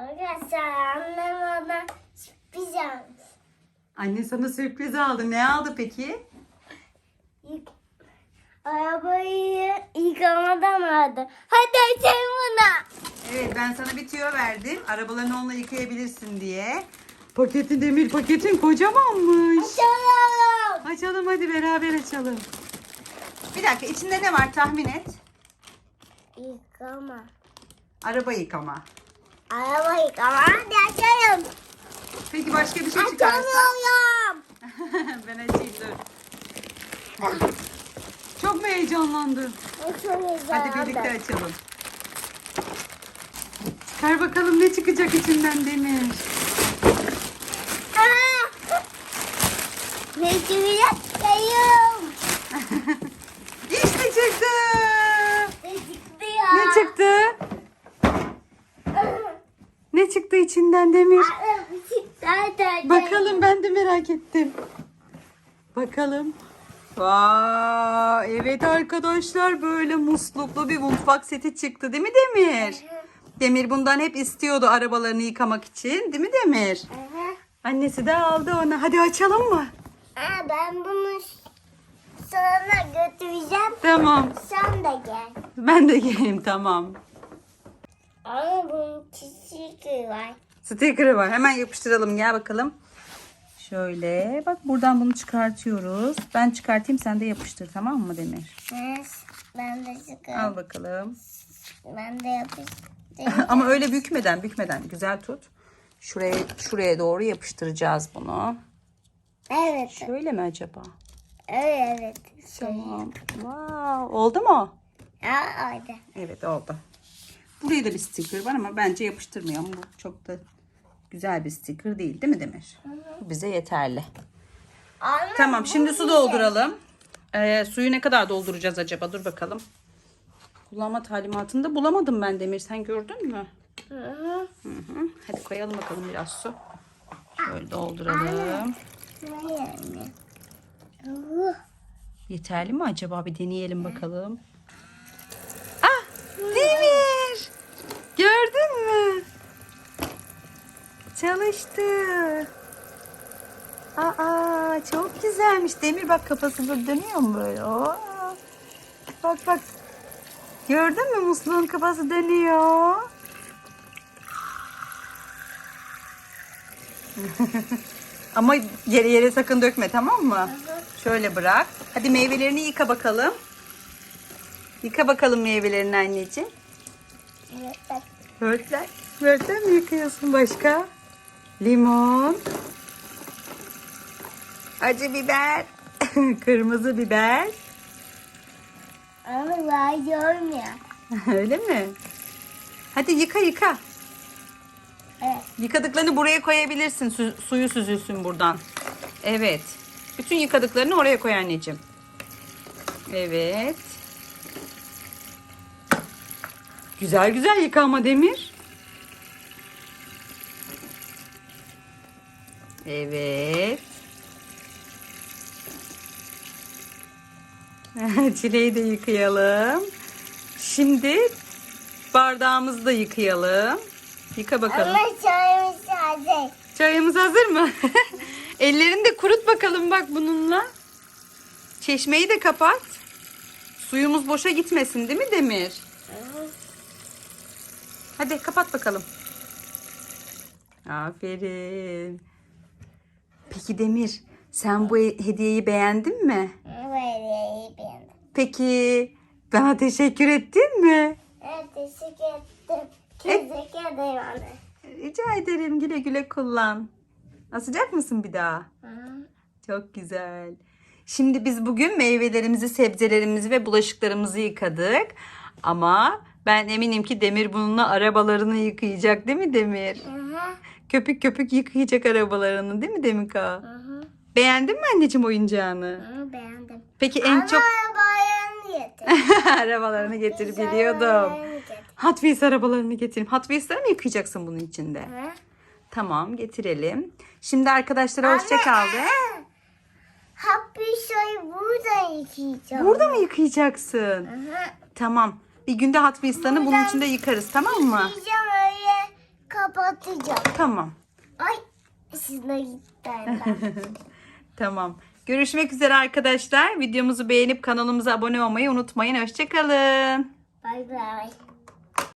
Arkadaşlar annem bana sürpriz almış. Anne sana sürpriz aldı. Ne aldı peki? İlk arabayı yıkamadan aldı. Hadi açalım bunu. Evet ben sana bir tüyo verdim. Arabalarını onunla yıkayabilirsin diye. Paketi demir paketin kocamanmış. Açalım. Açalım hadi beraber açalım. Bir dakika içinde ne var tahmin et. Yıkama. Araba yıkama. Araba yıkama. Hadi açalım. Peki başka bir şey çıkarsa? Açamıyorum. ben açayım dur. Çok mu heyecanlandın? Açamayacağım. Hadi birlikte açalım. Çıkar bakalım ne çıkacak içinden Demir. Aa! Ne çıkacak? Sayıyorum. İşte çıktı. Ne çıktı ya? Ne çıktı? Ne çıktı içinden Demir? Bakalım ben de merak ettim. Bakalım. Vay, evet arkadaşlar böyle musluklu bir mutfak seti çıktı değil mi Demir? Demir bundan hep istiyordu arabalarını yıkamak için değil mi Demir? Annesi de aldı ona. Hadi açalım mı? Aa, ben bunu sana götüreceğim. Tamam. Sen de gel. Ben de geleyim tamam. Ama bunun çiçeği var. Sticker'ı var. Hemen yapıştıralım. Gel bakalım. Şöyle. Bak buradan bunu çıkartıyoruz. Ben çıkartayım sen de yapıştır tamam mı Demir? Evet. Ben de Al sıkarım. bakalım. Ben de yapıştırayım. Ama öyle bükmeden bükmeden güzel tut. Şuraya şuraya doğru yapıştıracağız bunu. Evet. Şöyle mi acaba? Evet. evet. Tamam. Wow. Oldu mu? Aa, orada. Evet oldu. Buraya da bir sticker var ama bence yapıştırmayalım. Bu çok da güzel bir sticker değil değil mi Demir? Bu bize yeterli. Anne, Tamam şimdi su dolduralım. Ee, suyu ne kadar dolduracağız acaba? Dur bakalım. Kullanma talimatında bulamadım ben Demir. Sen gördün mü? Hı hı. Hı hı. Hadi koyalım bakalım biraz su. Şöyle dolduralım. Anne. Yeterli mi acaba? Bir deneyelim bakalım. Ah! Demir! Gördün mü? Çalıştı. Aa çok güzelmiş. Demir bak kafası da dönüyor mu böyle? Oo. Bak bak. Gördün mü musluğun kafası dönüyor. Ama yere yere sakın dökme tamam mı? Şöyle bırak. Hadi meyvelerini yıka bakalım. Yıka bakalım meyvelerini anneciğim. evet. Börtler. Börtler mi yıkıyorsun başka? Limon. Acı biber. Kırmızı biber. Ama var görmüyor. Öyle mi? Hadi yıka yıka. Evet. Yıkadıklarını buraya koyabilirsin. Su- suyu süzülsün buradan. Evet. Bütün yıkadıklarını oraya koy anneciğim. Evet. Güzel güzel yıka ama Demir. Evet. Çileği de yıkayalım. Şimdi bardağımızı da yıkayalım. Yıka bakalım. Ama çayımız hazır. Çayımız hazır mı? Ellerini de kurut bakalım bak bununla. Çeşmeyi de kapat. Suyumuz boşa gitmesin değil mi Demir? Hadi kapat bakalım. Aferin. Peki Demir, sen bu hediyeyi beğendin mi? Böyle iyi beğendim. Peki bana teşekkür ettin mi? Evet teşekkür ettim. Teşekkür ederim anne. Rica ederim güle güle kullan. Asacak mısın bir daha? Hı. Çok güzel. Şimdi biz bugün meyvelerimizi, sebzelerimizi ve bulaşıklarımızı yıkadık. Ama ben eminim ki Demir bununla arabalarını yıkayacak değil mi Demir? Hı hı. Köpük köpük yıkayacak arabalarını değil mi Demika? Hı hı. Beğendin mi anneciğim oyuncağını? Hı, beğendim. Peki en çok bayanı yedim. arabalarını getir biliyordum. Hot Wheels arabalarını getireyim. Hot Wheels'ları mı yıkayacaksın bunun içinde? Hı. Tamam getirelim. Şimdi arkadaşlara hoşça kal de. Show'u burada yıkayacağım. Burada mı yıkayacaksın? Hı hı. Tamam. Bir günde Hot Wheels'larını bunun içinde yıkarız tamam mı? Yıkayacağım kapatacağım. Tamam. Ay sizine gitti annem. Tamam. Görüşmek üzere arkadaşlar. Videomuzu beğenip kanalımıza abone olmayı unutmayın. Hoşçakalın. Bay bay.